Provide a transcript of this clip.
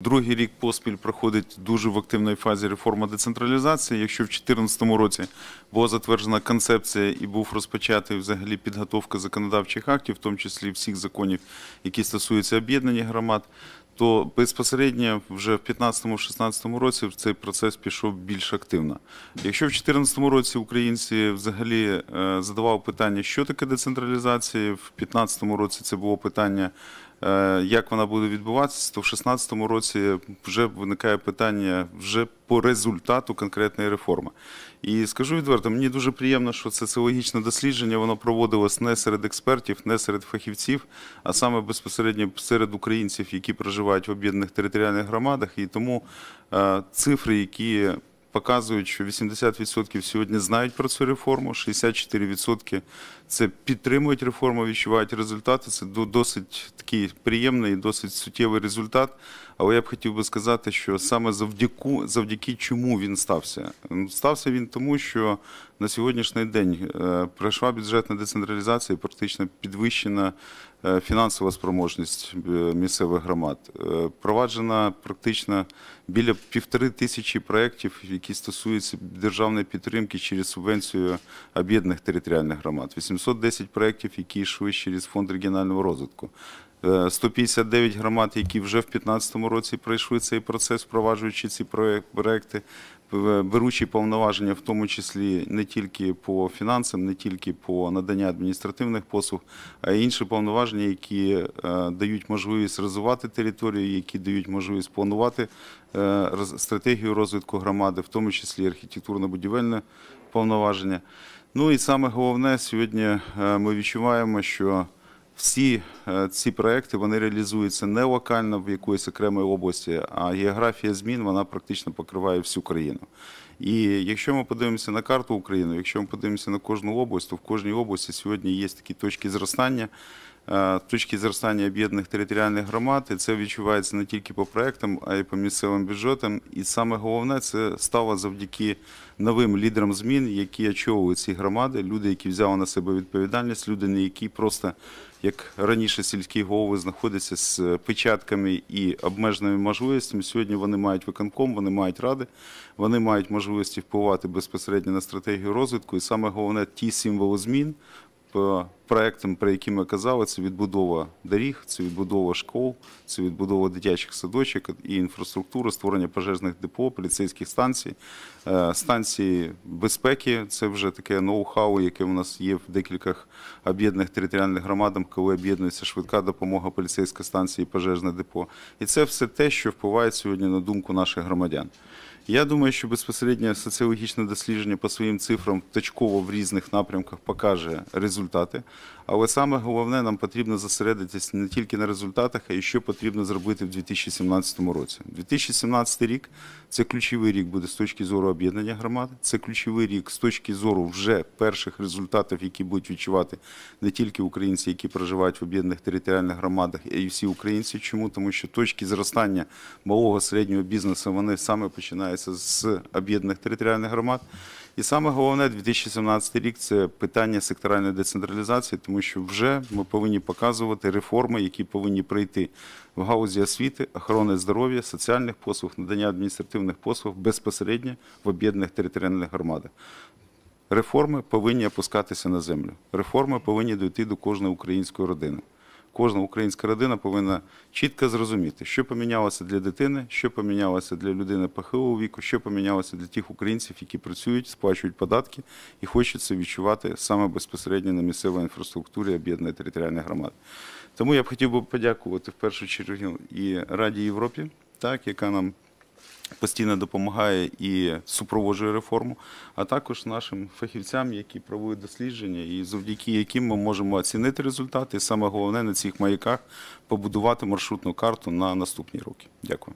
Другий рік поспіль проходить дуже в активній фазі реформа децентралізації. Якщо в 2014 році була затверджена концепція і був розпочатий взагалі підготовка законодавчих актів, в тому числі всіх законів, які стосуються об'єднання громад, то безпосередньо вже в 2015-2016 році цей процес пішов більш активно. Якщо в 2014 році українці взагалі е, задавали питання, що таке децентралізація, в 2015 році це було питання. Е, Як вона буде відбуватися, то в 2016 році вже виникає питання вже по результату конкретної реформи. І скажу відверто, мені дуже приємно, що це соціологічне дослідження воно проводилось не серед експертів, не серед фахівців, а саме безпосередньо серед українців, які проживають в об'єднаних територіальних громадах. І тому е, цифри, які показують, що 80% сьогодні знають про цю реформу, 64% це підтримують реформу, відчувають результати. Це досить такий приємний досить суттєвий результат. Але я б хотів би сказати, що саме завдяку, завдяки чому він стався. Стався він тому, що на сьогоднішній день е, пройшла бюджетна децентралізація, практично підвищена фінансова спроможність е, місцевих громад. Е, Проваджена практично біля півтори тисячі проєктів, які стосуються державної підтримки через субвенцію об'єднаних територіальних громад. 810 проєктів, які йшли через фонд регіонального розвитку. Е, 159 громад, які вже в 2015 році пройшли цей процес, впроваджуючи ці проекти, беручи повноваження, в тому числі не тільки по фінансам, не тільки по наданню адміністративних послуг, а й інші повноваження, які е, дають можливість розвивати територію, які дають можливість планувати е, стратегію розвитку громади, в тому числі архітектурно-будівельне повноваження. Ну і саме головне, сьогодні е, ми відчуваємо, що всі ці проекти вони реалізуються не локально в якоїсь окремій області, а географія змін вона практично покриває всю країну. І якщо ми подивимося на карту України, якщо ми подивимося на кожну область, то в кожній області сьогодні є такі точки зростання. е, Точки зростання об'єднаних територіальних громад, і це відчувається не тільки по проектам, а й по місцевим бюджетам. І саме головне це стало завдяки новим лідерам змін, які очолюють ці громади, люди, які взяли на себе відповідальність, люди, не які просто як раніше сільські голови знаходяться з печатками і обмеженими можливостями. Сьогодні вони мають виконком, вони мають ради, вони мають можливості впливати безпосередньо на стратегію розвитку. І саме головне ті символи змін проектам, про які ми казали, це відбудова доріг, це відбудова школ, це відбудова дитячих садочок і інфраструктура, створення пожежних депо, поліцейських станцій, е, станції безпеки. Це вже таке ноу-хау, яке у нас є в декількох об'єднаних територіальних громадах, коли об'єднується швидка допомога, поліцейська станція і пожежне депо. І це все те, що впливає сьогодні на думку наших громадян. Я думаю, що безпосередньо соціологічне дослідження по своїм цифрам точково в різних напрямках покаже результати. Але саме головне, нам потрібно зосередитись не тільки на результатах, а й що потрібно зробити в 2017 році. 2017 рік це ключовий рік буде з точки зору об'єднання громад. Це ключовий рік з точки зору вже перших результатів, які будуть відчувати не тільки українці, які проживають в об'єднаних територіальних громадах, а й всі українці. Чому? Тому що точки зростання малого середнього бізнесу вони саме починаються з об'єднаних територіальних громад. І саме головне 2017 рік це питання секторальної децентралізації, тому що вже ми повинні показувати реформи, які повинні прийти в галузі освіти, охорони здоров'я, соціальних послуг, надання адміністративних послуг безпосередньо в об'єднаних територіальних громадах. Реформи повинні опускатися на землю. Реформи повинні дійти до кожної української родини. Кожна українська родина повинна чітко зрозуміти, що помінялося для дитини, що помінялося для людини похилого віку, що помінялося для тих українців, які працюють, сплачують податки і хочуть це відчувати саме безпосередньо на місцевій інфраструктурі об'єднаної територіальної громади. Тому я б хотів би подякувати в першу чергу і Раді Європі, так, яка нам постійно допомагає і супроводжує реформу, а також нашим фахівцям, які проводять дослідження, і завдяки яким ми можемо оцінити результати, і саме головне на цих маяках побудувати маршрутну карту на наступні роки. Дякую.